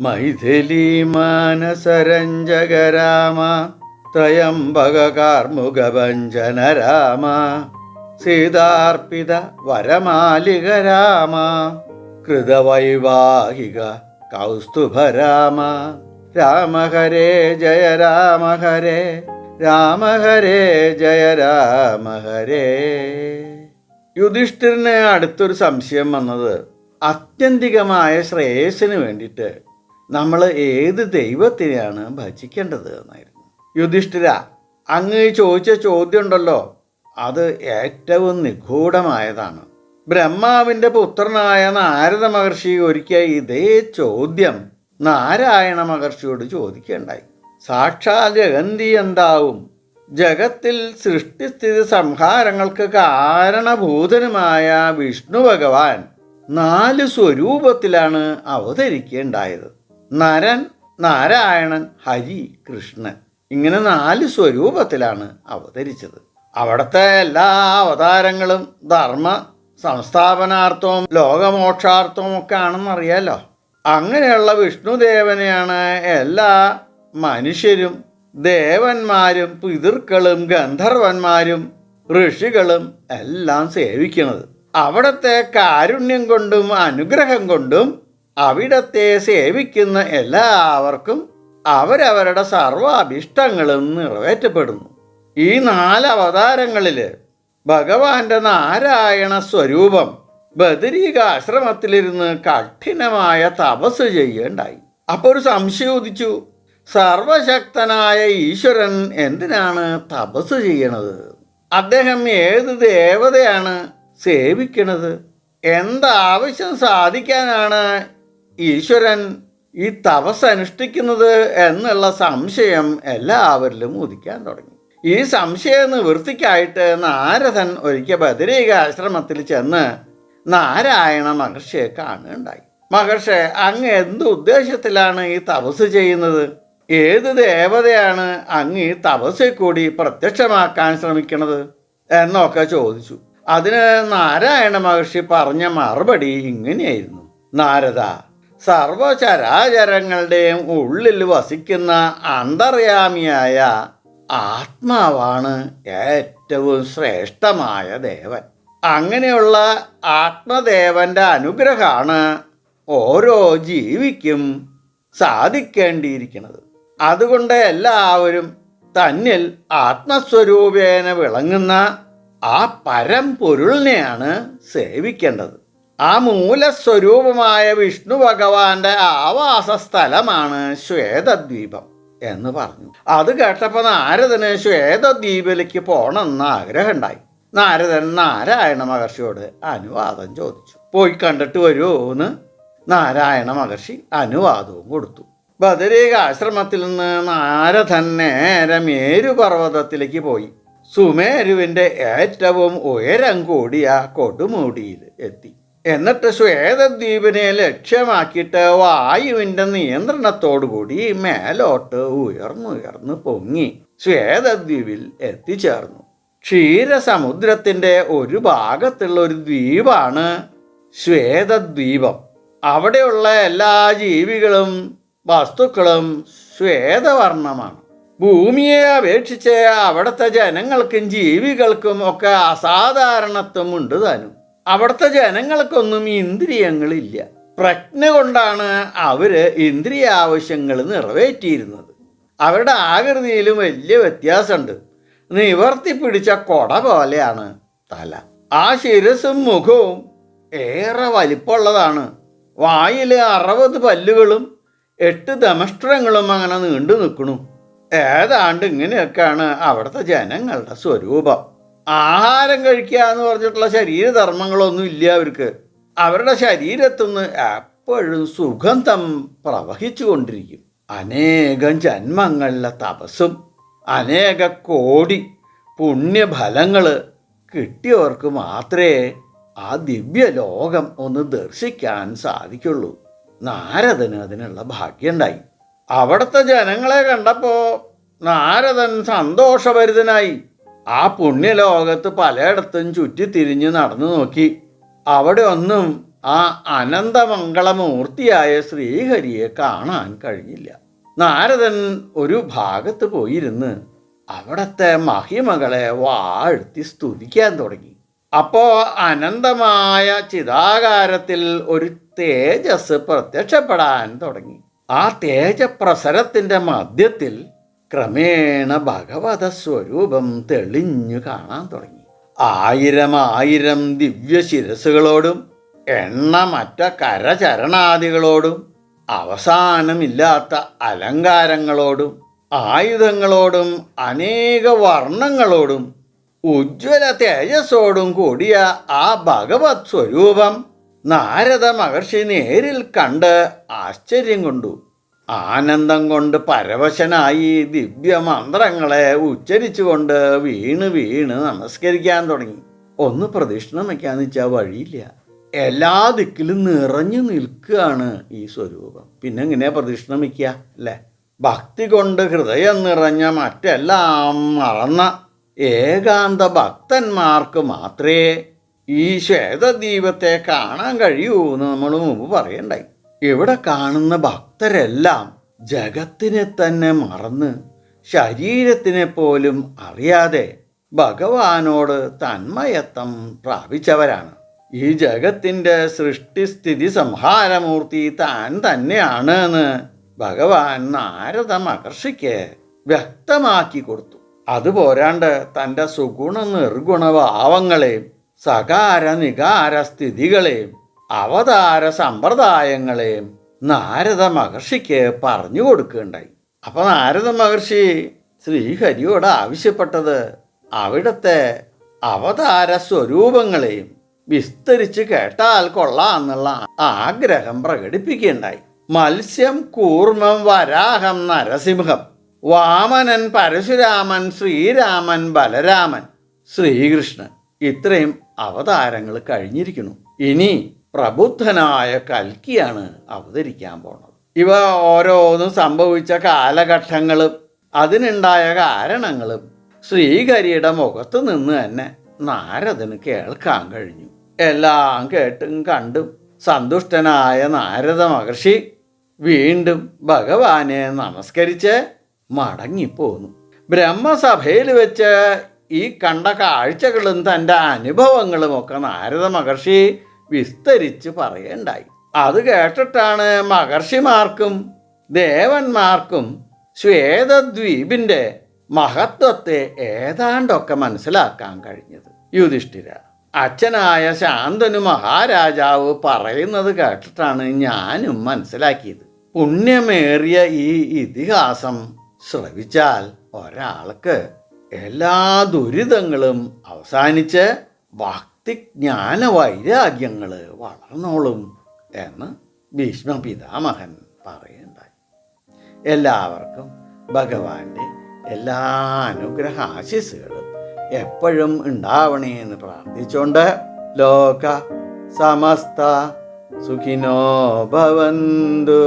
മൈഥിലി മാനസരഞ്ജകരാമ രാമ ത്രയംബക കാർമുക ഭഞ്ജന രാമ സീതാർപ്പിത വരമാലിക രാമ കൃതവൈവാഹിക കൗസ്തുഭരാമ രാമ ഹരേ ജയ രാമ ഹരേ രാമ ഹരേ ജയ രാമ ഹരേ യുധിഷ്ഠിരന് അടുത്തൊരു സംശയം വന്നത് ആത്യന്തികമായ ശ്രേയസ്സിന് വേണ്ടിയിട്ട് നമ്മൾ ഏത് ദൈവത്തിനെയാണ് ഭജിക്കേണ്ടത് എന്നായിരുന്നു. യുധിഷ്ഠിര അങ്ങ് ചോദിച്ച ചോദ്യം ഉണ്ടല്ലോ അത് ഏറ്റവും നിഗൂഢമായതാണ്. ബ്രഹ്മാവിന്റെ പുത്രനായ നാരദ മഹർഷി ഒരിക്കൽ ഇതേ ചോദ്യം നാരായണ മഹർഷിയോട് ചോദിക്കേണ്ടായി. സാക്ഷാൽ ജഗന്തി എന്താവും? ജഗത്തിൽ സൃഷ്ടിസ്ഥിതി സംഹാരങ്ങൾക്ക് കാരണഭൂതനുമായ വിഷ്ണു ഭഗവാൻ നാല് സ്വരൂപത്തിലാണ് അവതരിക്കേണ്ടായത്. നരൻ നാരായണൻ ഹരി കൃഷ്ണൻ. ഇങ്ങനെ നാല് സ്വരൂപത്തിലാണ് അവതരിച്ചത്. അവിടുത്തെ എല്ലാ അവതാരങ്ങളും ധർമ്മ സംസ്ഥാപനാർത്ഥവും ലോകമോക്ഷാർത്ഥവും ഒക്കെ ആണെന്നറിയാലോ അങ്ങനെയുള്ള വിഷ്ണുദേവനെയാണ് എല്ലാ മനുഷ്യരും ദേവന്മാരും പിതൃക്കളും ഗന്ധർവന്മാരും ഋഷികളും എല്ലാം സേവിക്കുന്നത്. അവിടത്തെ കാരുണ്യം കൊണ്ടും അനുഗ്രഹം കൊണ്ടും അവിടത്തെ സേവിക്കുന്ന എല്ലാവർക്കും അവരവരുടെ സർവാഭിഷ്ടങ്ങളും നിറവേറ്റപ്പെടുന്നു. ഈ നാല് അവതാരങ്ങളിൽ ഭഗവാന്റെ നാരായണ സ്വരൂപം ബദരീക ആശ്രമത്തിലിരുന്ന് കഠിനമായ തപസ് ചെയ്യേണ്ടായി. അപ്പോൾ ഒരു സംശയം ഉദിച്ചു. സർവശക്തനായ ഈശ്വരൻ എന്തിനാണ് തപസ് ചെയ്യണത്? അദ്ദേഹം ഏത് ദേവതയാണ് സേവിക്കണത്? എന്താവശ്യം സാധിക്കാനാണ് ഈശ്വരൻ ഈ തപസ് അനുഷ്ഠിക്കുന്നത് എന്നുള്ള സംശയം എല്ലാവരിലും ഉദിക്കാൻ തുടങ്ങി. ഈ സംശയ നിവൃത്തിക്കായിട്ട് നാരദൻ ഒരിക്കൽ ബദരീക ആശ്രമത്തിൽ ചെന്ന് നാരായണ മഹർഷിയെ കാണുകയുണ്ടായി. മഹർഷി അങ്ങ് എന്ത് ഉദ്ദേശത്തിലാണ് ഈ തപസ് ചെയ്യുന്നത്? ഏത് ദേവതയാണ് അങ്ങ് ഈ തപസ്സിൽ കൂടി പ്രത്യക്ഷമാക്കാൻ ശ്രമിക്കുന്നത് എന്നൊക്കെ ചോദിച്ചു. അതിന് നാരായണ മഹർഷി പറഞ്ഞ മറുപടി ഇങ്ങനെയായിരുന്നു. നാരദ സർവചരാചരങ്ങളുടെയും ഉള്ളിൽ വസിക്കുന്ന അന്തർയാമിയായ ആത്മാവാണ് ഏറ്റവും ശ്രേഷ്ഠമായ ദേവൻ. അങ്ങനെയുള്ള ആത്മദേവന്റെ അനുഗ്രഹമാണ് ഓരോ ജീവിക്കും സാധിക്കേണ്ടിയിരിക്കുന്നത്. അതുകൊണ്ട് എല്ലാവരും തന്നിൽ ആത്മസ്വരൂപേന വിളങ്ങുന്ന ആ പരംപൊരുളിനെയാണ് സേവിക്കേണ്ടത്. ആ മൂലസ്വരൂപമായ വിഷ്ണു ഭഗവാന്റെ ആവാസ സ്ഥലമാണ് ശ്വേതദ്വീപം എന്ന് പറഞ്ഞു. അത് കേട്ടപ്പോൾ നാരദന് ശ്വേതദ്വീപിലേക്ക് പോകണമെന്ന് ആഗ്രഹമുണ്ടായി. നാരദൻ നാരായണ മഹർഷിയോട് അനുവാദം ചോദിച്ചു. പോയി കണ്ടിട്ട് വരുമോന്ന് നാരായണ മഹർഷി അനുവാദവും കൊടുത്തു. ബദരീക ആശ്രമത്തിൽ നിന്ന് നാരദൻ നേരെ മേരുപർവതത്തിലേക്ക് പോയി. സുമേരുവിന്റെ ഏറ്റവും ഉയരം കൂടിയ കൊടുമുടിയിൽ എത്തി. എന്നിട്ട് ശ്വേതദ്വീപിനെ ലക്ഷ്യമാക്കിയിട്ട് വായുവിന്റെ നിയന്ത്രണത്തോടുകൂടി മേലോട്ട് ഉയർന്നുയർന്ന് പൊങ്ങി. ശ്വേതദ്വീപിൽ എത്തിച്ചേർന്നു. ക്ഷീരസമുദ്രത്തിന്റെ ഒരു ഭാഗത്തുള്ള ഒരു ദ്വീപാണ് ശ്വേതദ്വീപം. അവിടെയുള്ള എല്ലാ ജീവികളും വസ്തുക്കളും ശ്വേതവർണമാണ്. ഭൂമിയെ അപേക്ഷിച്ച് അവിടുത്തെ ജനങ്ങൾക്കും ജീവികൾക്കും ഒക്കെ അസാധാരണത്വം ഉണ്ട് താനും അവിടുത്തെ ജനങ്ങൾക്കൊന്നും ഇന്ദ്രിയങ്ങളില്ല. പ്രജ്ഞ കൊണ്ടാണ് അവർ ഇന്ദ്രിയ ആവശ്യങ്ങൾ നിറവേറ്റിയിരുന്നത്. അവരുടെ ആകൃതിയിലും വലിയ വ്യത്യാസമുണ്ട്. നിവർത്തി പിടിച്ച കൊട പോലെയാണ് തല. ആ ശിരസും മുഖവും ഏറെ വലിപ്പമുള്ളതാണ്. വായിൽ അറുപത് പല്ലുകളും എട്ട് ദമഷ്ട്രങ്ങളും അങ്ങനെ നീണ്ടു നിൽക്കണു ഏതാണ്ട് ഇങ്ങനെയൊക്കെയാണ് അവിടുത്തെ ജനങ്ങളുടെ സ്വരൂപം. ആഹാരം കഴിക്കുക എന്ന് പറഞ്ഞിട്ടുള്ള ശരീരധർമ്മങ്ങളൊന്നും ഇല്ല അവർക്ക്. അവരുടെ ശരീരത്തുനിന്ന് എപ്പോഴും സുഗന്ധം പ്രവഹിച്ചു കൊണ്ടിരിക്കും. അനേകം ജന്മങ്ങളിലെ തപസ്സും അനേക കോടി പുണ്യഫലങ്ങൾ കിട്ടിയവർക്ക് മാത്രമേ ആ ദിവ്യ ലോകം ഒന്ന് ദർശിക്കാൻ സാധിക്കുള്ളൂ. നാരദന് അതിനുള്ള ഭാഗ്യമുണ്ടായി. അവിടുത്തെ ജനങ്ങളെ കണ്ടപ്പോൾ നാരദൻ സന്തോഷഭരിതനായി. ആ പുണ്യലോകത്ത് പലയിടത്തും ചുറ്റി തിരിഞ്ഞ് നടന്നു നോക്കി. അവിടെ ഒന്നും ആ അനന്തമംഗളമൂർത്തിയായ ശ്രീഹരിയെ കാണാൻ കഴിഞ്ഞില്ല. നാരദൻ ഒരു ഭാഗത്ത് പോയിരുന്ന് അവിടത്തെ മഹിമകളെ വാഴ്ത്തി സ്തുതിക്കാൻ തുടങ്ങി. അപ്പോൾ അനന്തമായ ചിതാകാരത്തിൽ ഒരു തേജസ് പ്രത്യക്ഷപ്പെടാൻ തുടങ്ങി. ആ തേജപ്രസരത്തിന്റെ മധ്യത്തിൽ ക്രമേണ ഭഗവത സ്വരൂപം തെളിഞ്ഞു കാണാൻ തുടങ്ങി. ആയിരം ആയിരം ദിവ്യ ശിരസുകളോടും എണ്ണമറ്റ കരചരണാദികളോടും അവസാനമില്ലാത്ത അലങ്കാരങ്ങളോടും ആയുധങ്ങളോടും അനേക വർണങ്ങളോടും ഉജ്ജ്വല തേജസ്സോടും കൂടിയ ആ ഭഗവത് സ്വരൂപം നാരദ മഹർഷി നേരിൽ കണ്ട് ആശ്ചര്യം കൊണ്ടു. ആനന്ദം കൊണ്ട് പരവശനായി ദിവ്യമന്ത്രങ്ങളെ ഉച്ചരിച്ചുകൊണ്ട് വീണ് വീണ് നമസ്കരിക്കാൻ തുടങ്ങി. ഒന്ന് പ്രദക്ഷിണം വയ്ക്കാന്ന് വെച്ചാൽ വഴിയില്ല. എല്ലാ ദിക്കിലും നിറഞ്ഞു നിൽക്കുകയാണ് ഈ സ്വരൂപം. പിന്നെ എങ്ങനെയാ പ്രദക്ഷിണം വയ്ക്കുക? അല്ലേ? ഭക്തി കൊണ്ട് ഹൃദയം നിറഞ്ഞ മറ്റെല്ലാം മറന്ന ഏകാന്ത ഭക്തന്മാർക്ക് മാത്രമേ ഈ ശ്വേതദീപത്തെ കാണാൻ കഴിയൂ എന്ന് നമ്മൾ മുമ്പ് പറയണ്ടായി. ഇവിടെ കാണുന്ന ഭക്തരെല്ലാം ജഗത്തിനെ തന്നെ മറന്ന് ശരീരത്തിനെ പോലും അറിയാതെ ഭഗവാനോട് തന്മയത്വം പ്രാപിച്ചവരാണ്. ഈ ജഗത്തിന്റെ സൃഷ്ടിസ്ഥിതി സംഹാരമൂർത്തി താൻ തന്നെയാണ് എന്ന് ഭഗവാൻ നാരദ മഹർഷിക്ക് വ്യക്തമാക്കി കൊടുത്തു. അതുപോരാണ്ട് തന്റെ സുഗുണ നിർഗുണ ഭാവങ്ങളെയും സകാര നികാര സ്ഥിതികളെയും അവതാര സമ്പ്രദായങ്ങളെയും നാരദ മഹർഷിക്ക് പറഞ്ഞു കൊടുക്കുകയുണ്ടായി. അപ്പൊ നാരദ മഹർഷി ശ്രീഹരിയോട് ആവശ്യപ്പെട്ടത് അവിടുത്തെ അവതാര സ്വരൂപങ്ങളെയും വിസ്തരിച്ച് കേട്ടാൽ കൊള്ളാം എന്നുള്ള ആഗ്രഹം പ്രകടിപ്പിക്കുകയുണ്ടായി. മത്സ്യം കൂർമ്മം വരാഹം നരസിംഹം വാമനൻ പരശുരാമൻ ശ്രീരാമൻ ബലരാമൻ ശ്രീകൃഷ്ണൻ ഇത്രയും അവതാരങ്ങൾ കഴിഞ്ഞിരിക്കുന്നു. ഇനി പ്രബുദ്ധനായ കൽക്കിയാണ് അവതരിക്കാൻ പോണത്. ഇവ ഓരോന്നും സംഭവിച്ച കാലഘട്ടങ്ങളും അതിനുണ്ടായ കാരണങ്ങളും ശ്രീകരിയുടെ മുഖത്ത് നിന്ന് തന്നെ നാരദന് കേൾക്കാൻ കഴിഞ്ഞു. എല്ലാം കേട്ടും കണ്ടും സന്തുഷ്ടനായ നാരദ മഹർഷി വീണ്ടും ഭഗവാനെ നമസ്കരിച്ച് മടങ്ങിപ്പോന്നു. ബ്രഹ്മസഭയിൽ വെച്ച് ഈ കണ്ട കാഴ്ചകളും തന്റെ അനുഭവങ്ങളുമൊക്കെ നാരദ മഹർഷി വിസ്തരിച്ച് പറയണ്ടായി. അത് കേട്ടിട്ടാണ് മഹർഷിമാർക്കും ദേവന്മാർക്കും ശ്വേതദ്വീപിന്റെ മഹത്വത്തെ ഏതാണ്ടൊക്കെ മനസ്സിലാക്കാൻ കഴിഞ്ഞത്. യുധിഷ്ഠിര അച്ഛനായ ശാന്തനു മഹാരാജാവ് പറയുന്നത് കേട്ടിട്ടാണ് ഞാനും മനസ്സിലാക്കിയത്. പുണ്യമേറിയ ഈ ഇതിഹാസം ശ്രവിച്ചാൽ ഒരാൾക്ക് എല്ലാ ദുരിതങ്ങളും അവസാനിച്ച് ഭക്തി ജ്ഞാന വൈരാഗ്യങ്ങൾ വളർന്നോളും എന്ന് ഭീഷ്മ പിതാമഹൻ പറയുണ്ടായി. എല്ലാവർക്കും ഭഗവാന്റെ എല്ലാ അനുഗ്രഹ ആശിസ്സുകളും എപ്പോഴും ഉണ്ടാവണേ എന്ന് പ്രാർത്ഥിച്ചുകൊണ്ട് ലോക സമസ്ത സുഖിനോ ഭവന്തു.